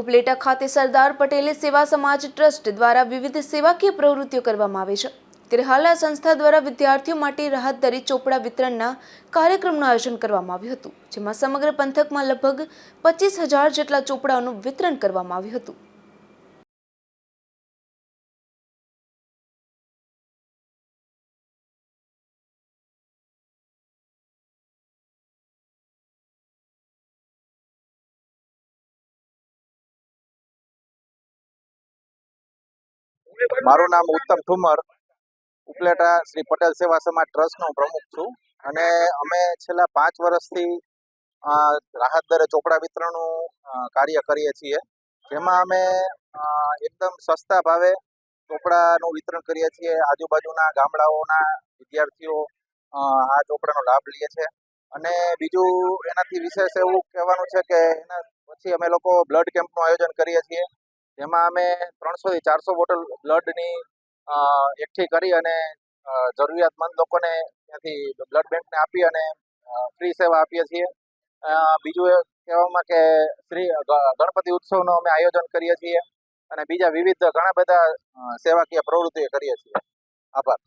ઉપલેટા ખાતે સરદાર પટેલે સેવા સમાજ ટ્રસ્ટ દ્વારા વિવિધ સેવાકીય પ્રવૃત્તિઓ કરવામાં આવે છે. ત્યારે હાલ આ સંસ્થા દ્વારા વિદ્યાર્થીઓ માટે રાહત દરે ચોપડા વિતરણના કાર્યક્રમનું આયોજન કરવામાં આવ્યું હતું, જેમાં સમગ્ર પંથકમાં લગભગ પચીસ હજાર જેટલા ચોપડાઓનું વિતરણ કરવામાં આવ્યું હતું. મારું નામ ઉત્તમ ઠુમર. ઉપલેટા શ્રી પટેલ સેવા સમાજ ટ્રસ્ટનો પ્રમુખ છું. અને અમે છેલ્લા પાંચ વર્ષથી રાહત દરે ચોપડા વિતરણનું કાર્ય કરીએ છીએ. જેમાં અમે એકદમ સસ્તા ભાવે ચોપડાનું વિતરણ કરીએ છીએ. આજુબાજુના ગામડાઓના વિદ્યાર્થીઓ આ ચોપડાનો લાભ લે છે. અને બીજું એનાથી વિશેષ એવું કહેવાનું છે કે એના પછી અમે લોકો બ્લડ કેમ્પનું આયોજન કરીએ છીએ. જેમાં અમે ત્રણસો થી ચારસો બોટલ બ્લડની એકઠી કરી અને જરૂરિયાતમંદ લોકોને ત્યાંથી બ્લડ બેંકને આપી અને ફ્રી સેવા આપીએ છીએ. બીજું એ કહેવામાં કે શ્રી ગણપતિ ઉત્સવનું અમે આયોજન કરીએ છીએ અને બીજા વિવિધ ઘણા બધા સેવાકીય પ્રવૃત્તિઓ કરીએ છીએ. આભાર.